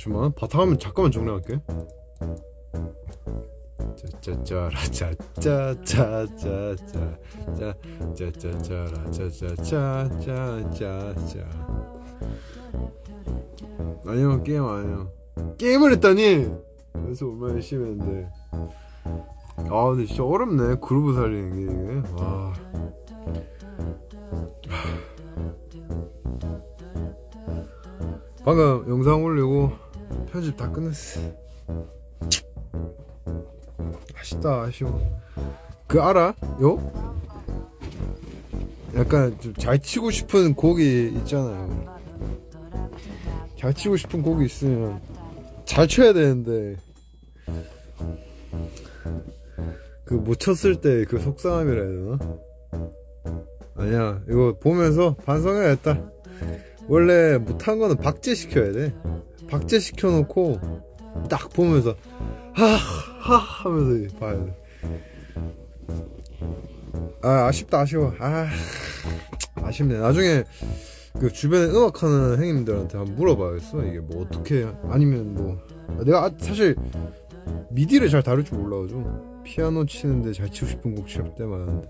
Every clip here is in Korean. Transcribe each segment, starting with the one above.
잠시만 바탕화면 잠깐만 정리할게. 짜짜짜라 짜짜짜짜짜 짜짜짜짜라 짜짜짜짜짜짜 아니요 게임 아니요 게임을 했다니 그래서 얼마나 열심히 했는데 아 근데 진짜 어렵네 그루브 살리는 게 이게 와 방금 영상 올리고 편집 다 끝냈어 아쉽다 아쉬워 그 알아? 요? 약간 좀 잘 치고 싶은 곡이 있잖아요 잘 치고 싶은 곡이 있으면 잘 쳐야 되는데 그 못 쳤을 때 그 속상함이라 해야 되나? 아니야 이거 보면서 반성해야겠다 원래 못한 거는 박제시켜야 돼 박제시켜 놓고 딱 보면서 하하 하면서 봐야 돼. 아 아쉽다 아쉬워. 아 아쉽네. 나중에 그 주변에 음악하는 형님들한테 한번 물어봐야겠어. 이게 뭐 어떻게 아니면 뭐 내가 아- 사실 미디를 잘 다룰 줄 몰라가지고 피아노 치는데 잘 치고 싶은 곡 시합 때만 하는데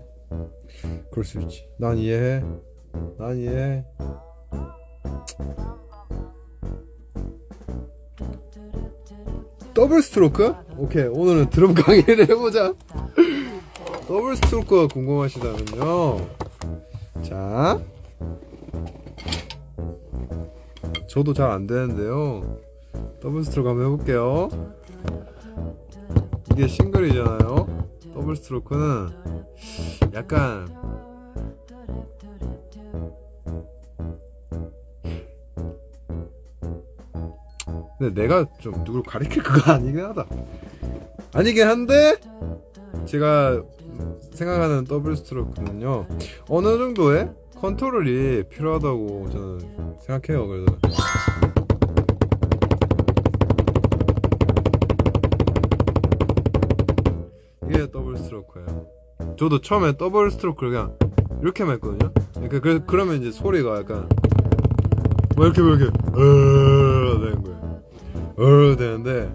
그럴 수 있지. 난 이해해. 난 이해해. 더블 스트로크? 오케이 오늘은 드럼 강의를 해보자. 더블 스트로크가 궁금하시다면요. 자. 저도 잘 안되는데요. 더블 스트로크 한번 해볼게요. 이게 싱글이잖아요. 더블 스트로크는 약간 근데 내가 좀 누구를 가리킬 그거 아니긴 하다. 아니긴 한데 제가 생각하는 더블 스트로크는요 어느 정도의 컨트롤이 필요하다고 저는 생각해요. 그래서 이게 더블 스트로크예요. 저도 처음에 더블 스트로크를 그냥 이렇게만 했거든요. 그러니까 그, 그러면 이제 소리가 약간 뭐 이렇게 뭐 이렇게 어 되는 거예요. 어 되는데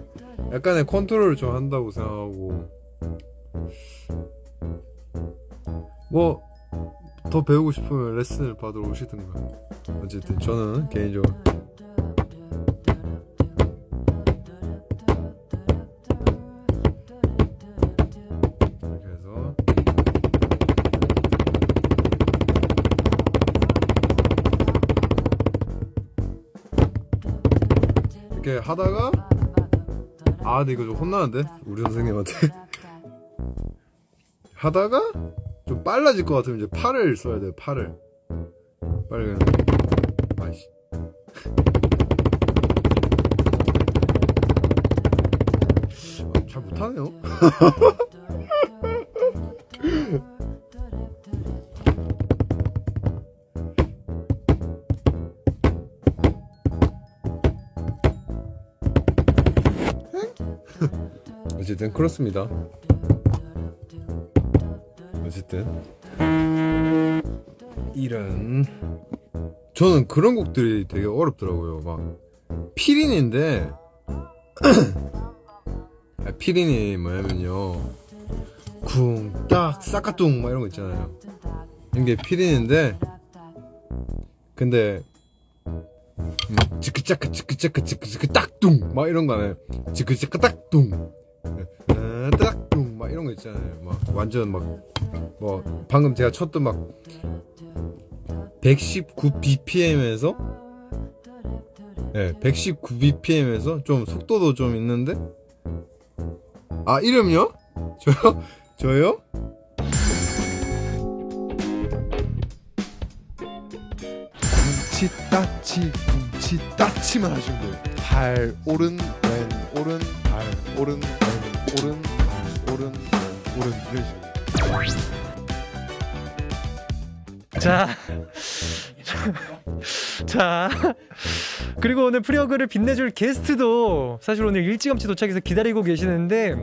약간의 컨트롤을 좀 한다고 생각하고. 뭐 더 배우고 싶으면 레슨을 받으러 오시든가. 어쨌든 저는 개인적으로 이렇게 하다가 아 근데 이거 좀 혼나는데? 우리 선생님한테. 하다가 좀 빨라질 것 같으면 이제 팔을 써야 돼요 팔을. 빨리 그냥. 아이씨. 아, 잘 못하네요 어쨌든 그렇습니다. 어쨌든 이런 저는 그런 곡들이 되게 어렵더라고요. 막 피린인데 아, 피린이 뭐냐면요 쿵딱 싸까뚱 막 이런 거 있잖아요. 이게 피린인데 근데 음, 지크짜크 지크짜크 지크짜크 딱뚱 막 이런 거네 지크짜크 딱뚱 아, 딱뚱 막 이런 거 있잖아요 막 완전 막 뭐 방금 제가 쳤던 막 119 bpm에서 네, 119 bpm에서 좀 속도도 좀 있는데 아 이름요? 저요? 저요? 뭉치 따치 뭉치 따치만 하시면 돼요 발 오른 왼 오른 발 오른 왼 오른 발 오른 왼 오른 이런 식으로 자, 자, 그리고 오늘 프리어그를 빛내줄 게스트도 사실 오늘 일찌감치 도착해서 기다리고 계시는데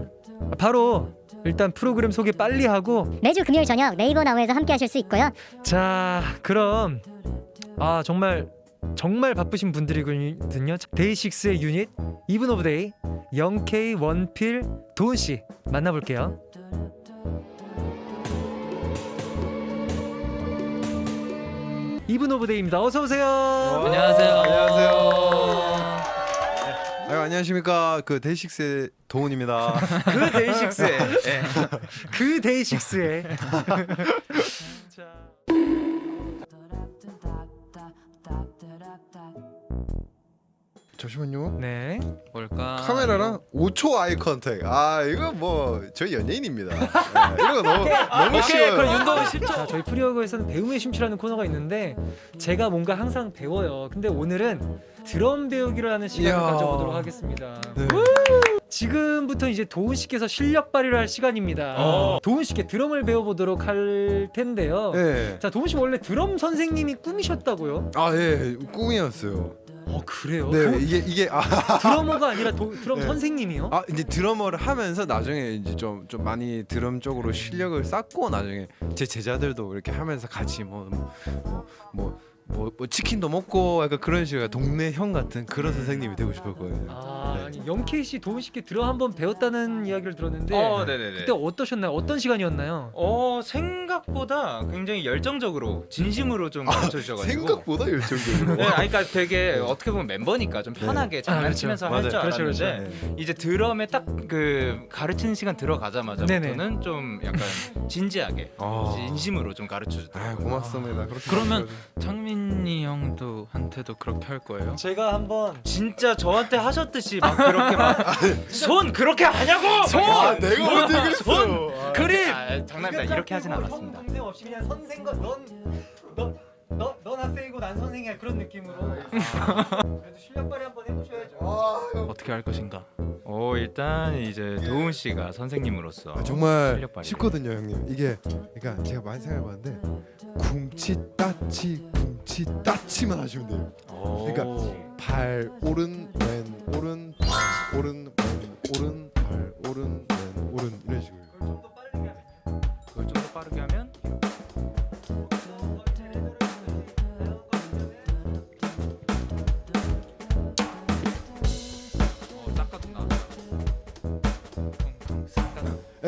바로 일단 프로그램 소개 빨리 하고 매주 금요일 저녁 네이버 나우에서 함께 하실 수 있고요. 자, 그럼 아 정말 정말 바쁘신 분들이거든요. 데이식스의 유닛 이븐 오브 데이 영케이 원필 도은 씨 만나볼게요. 이븐 오브 데이입니다. 어서 오세요. 안녕하세요. 안녕하세요. 아유, 안녕하십니까 그 데이식스의 도훈입니다. 그 데이식스의 그 데이식스의 잠시만요. 네. 뭘까? 카메라랑 5초 아이 컨택. 아 이거 뭐 저희 연예인입니다. 네, 이런 거 너무 너무 오케이, 그럼 쉬워요. 윤도훈 10초. 자, 저희 프리어그에서는 배움의 심취라는 코너가 있는데 제가 뭔가 항상 배워요. 근데 오늘은 드럼 배우기를 하는 시간을 이야. 가져보도록 하겠습니다. 네. 지금부터 이제 도훈 씨께서 실력 발휘를 할 시간입니다. 어. 도훈 씨께 드럼을 배워보도록 할 텐데요. 네. 자, 도훈 씨 원래 드럼 선생님이 꿈이셨다고요? 아 예, 꿈이었어요. 어, 그래요? 네, 도- 이게 이게 아, 드러머가 아니라 도, 드럼 네. 선생님이요? 아 이제 드러머를 하면서 나중에 이제 좀 좀 많이 드럼 쪽으로 실력을 쌓고 나중에 제 제자들도 이렇게 하면서 같이 뭐 뭐 뭐 뭐, 뭐 치킨도 먹고 약간 그런 식으로 동네 형 같은 그런 선생님이 되고 싶었거든요. 아, 네. 아니 영케이 씨 도훈 씨께 드럼 한번 배웠다는 이야기를 들었는데 어, 네네네. 그때 어떠셨나요? 어떤 시간이었나요? 어 생각보다 굉장히 열정적으로 진심으로 좀 가르쳐 주셔가지고. 생각보다 열정적으로. 네, 아니, 그러니까 되게 어떻게 보면 멤버니까 좀 편하게 장난치면서 아, 할 그렇죠. 줄 맞아요. 그렇죠, 알았는데 네. 이제 드럼에 딱 그 가르치는 시간 들어가자마자부터는 좀 약간 진지하게 아. 진심으로 좀 가르쳐 주더라고요. 아 고맙습니다. 그렇게 그러면. 창민이 형도 한테도 그렇게 할 거예요? 제가 한번 진짜 저한테 하셨듯이 막 그렇게 막 손 그렇게 하냐고 손 아 내가 언제 그랬어요? 아. 그림 아, 장난입니다 이렇게 하진 형 않았습니다 동생 없이 그냥 선생과 넌넌넌 넌 학생이고 난 선생이야 그런 느낌으로. 그래도 실력 발휘 한번. 어떻게 할 것인가? 오 일단 이제 도훈 씨가 선생님으로서 아, 정말 실력 발휘. 쉽거든요, 형님. 이게 그러니까 제가 많이 생각해봤는데 쿵치 따치 쿵치 따치만 하시면 돼요. 오. 그러니까 발 오른 왼 오른 발 오른 왼 오른 발 오른 왼 오른 이런 식으로.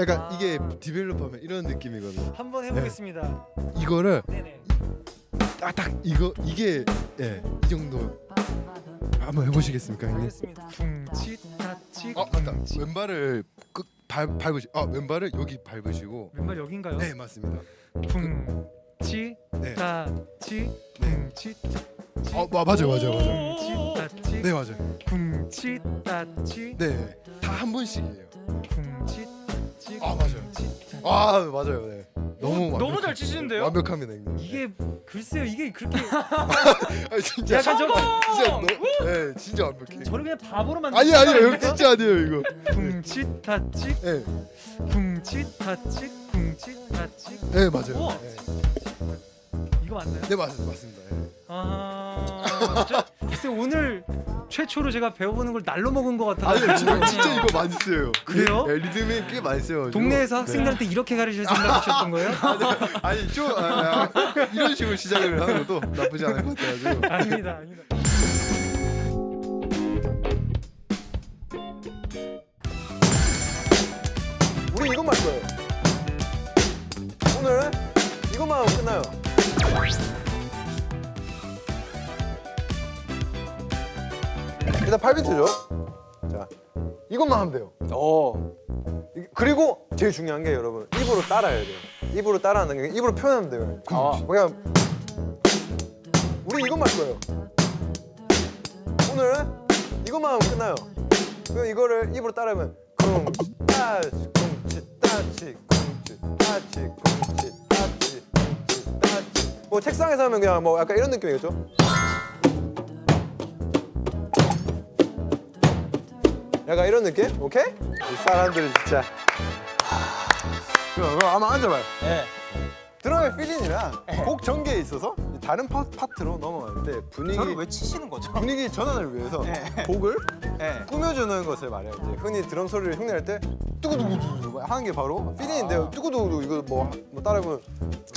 그러니까 아. 이게 디벨롭하면 이런 느낌이거든요. 한번 해보겠습니다. 이거를 네네. 딱딱 이거 이게 예 이 정도 한번 해보시겠습니까, 형님? 알겠습니다. 쿵치 타치 어 맞다. 쿵치. 왼발을 끝발 밟으시. 아 왼발을 여기 밟으시고. 왼발 여긴가요? 네 맞습니다. 쿵치 네. 타치 네. 쿵치 어 마, 맞아요 맞아요 맞아요. 쿵치 타치 네 맞아요. 쿵치 타치 네. 다 한 번씩이에요. 쿵치 타치 타치. 아 맞아요. 네. 너무 너무 완벽- 잘 치시는데요? 완벽합니다, 형님. 이게 글쎄요 이게 그렇게 아, 진짜 약간 좀 진짜 너, 네 진짜 완벽해. 저를 그냥 바보로 만든 아니 아니요 형 진짜 아니에요 이거. 쿵치 타치 네, 쿵치 타치 쿵치 타치 네 맞아요. 우와. 네, 이거 맞나요? 네 맞, 맞습니다. 네. 아 저, 글쎄 오늘 최초로 제가 배워보는 걸 날로 먹은 것 같아요. 아니요 진짜, 진짜 이거 많이 써요. 그래요? 네, 리듬이 꽤 많이 써요. 동네에서 학생들한테 이렇게 가르칠 생각이셨던 거예요? 아니 좀 아, 아, 이런 식으로 시작을 하는 것도 나쁘지 않을 것 같아가지고. 아닙니다, 아닙니다. 우리 이것만 할 거예요. 오늘 이것만 하고 끝나요. 일단 8비트죠. 자, 이것만 하면 돼요. 어. 이- 그리고 제일 중요한 게 여러분 입으로 따라해야 돼요. 입으로 따라하는 게 입으로 표현하면 돼요. 아, 그냥 우리 이것만 할 거예요. 오늘 이것만 하고 끝나요. 그럼 이거를 입으로 따라하면 쿵치 따치 쿵치 따치 쿵치 따치 쿵치 따치 쿵치 따치 뭐 책상에서 하면 그냥 뭐 약간 이런 느낌이겠죠? 약간 이런 느낌? 오케이? 이 사람들은 진짜 그럼 한번 앉아봐요 네. 드럼의 필링이랑 곡 전개에 있어서 다른 파, 파트로 넘어갈 때 분위기 저를 왜 치시는 거죠? 분위기 전환을 위해서 곡을 네. 꾸며주는 것을 말해요. 이제 흔히 드럼 소리를 흉내낼 때 뚜구두구두구 뭐 하는 게 바로 필링인데요. 뚜구두구 이거 뭐, 뭐 따라해보면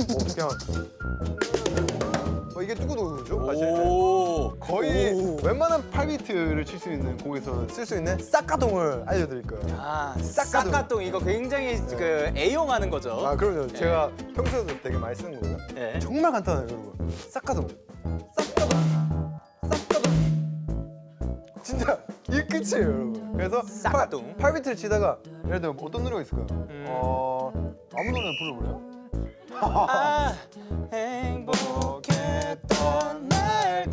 뭐 그냥 뭐 이게 뚜구두구죠 사실. 오. 오 거의 웬만한 8비트를 칠 수 있는 곡에서 쓸 수 있는 싹가동을 알려드릴 거예요. 아, 싹가동. 싹가동 이거 굉장히 그 애용하는 거죠. 아 그럼요. 제가 평소에도 되게 많이 쓰는 거고요. 예. 정말 간단해요, 여러분. 싹가동, 싹가동, 싹가동. 진짜 이게 끝이에요, 여러분. 그래서 싹가동. 8, 비트를 치다가 예를 들어 어떤 노래가 있을까요? 어 아무 노래나 불러볼래요? 아, 행복 했던 날들이었다.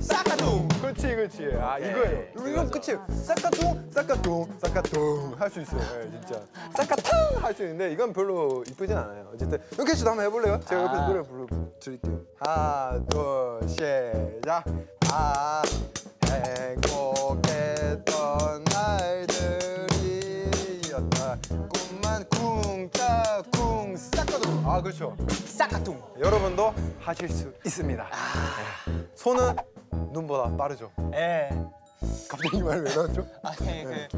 싹가동. 그렇지, 그렇지. 아 이거예요. 이건 끝이에요. 싹가동, 싹가동, 싹가동 할수 있어요. 예, 진짜. 싹가탕 할 수 있는데 이건 별로 이쁘진 않아요. 어쨌든 윤케 씨도 한번 해볼래요? 제가 옆에서 아. 노래 불러드릴게요. 하나, 둘, 시작. 아, 행복했던 날들 아 그렇죠. 싹가동. 여러분도 하실 수 있습니다. 네. 손은 눈보다 빠르죠. 예. 갑자기 이 말이 왜 나왔죠? 아니 그